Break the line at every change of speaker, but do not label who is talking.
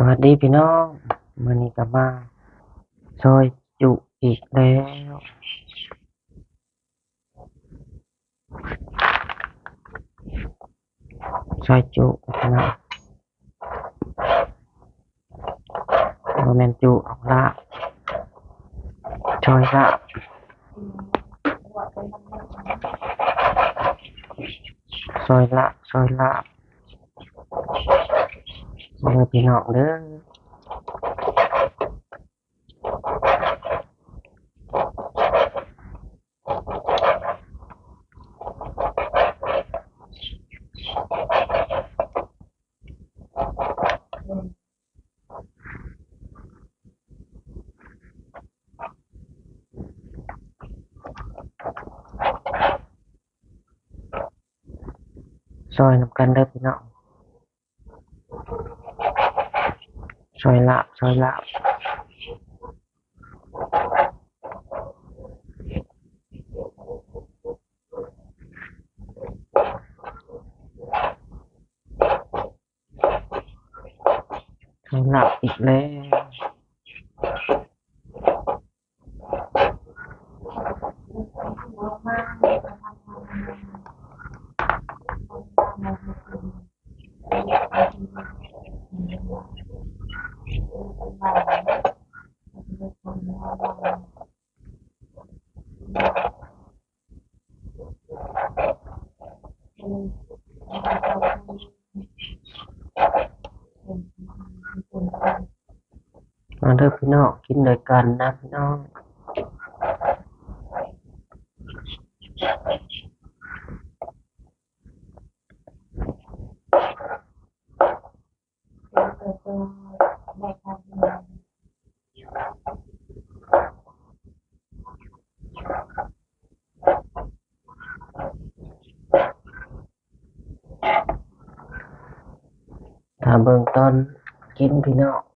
สวัสดีพี่น้องมื่อนี้กลับมาซอยจุอีกแล้วซอยจุน้องโมเมนจุออกลาบซอยลาซอยลาซอยลา มาเลยพี่น้องเด้อ ซอยนำกันเด้อพี่น้อง soi lại soi lại soi lại ít lên. มาเด้อพี่น้องกินด้วยกันนะพี่น้อง ถ้าเบื้องต้นกินพี่น้อง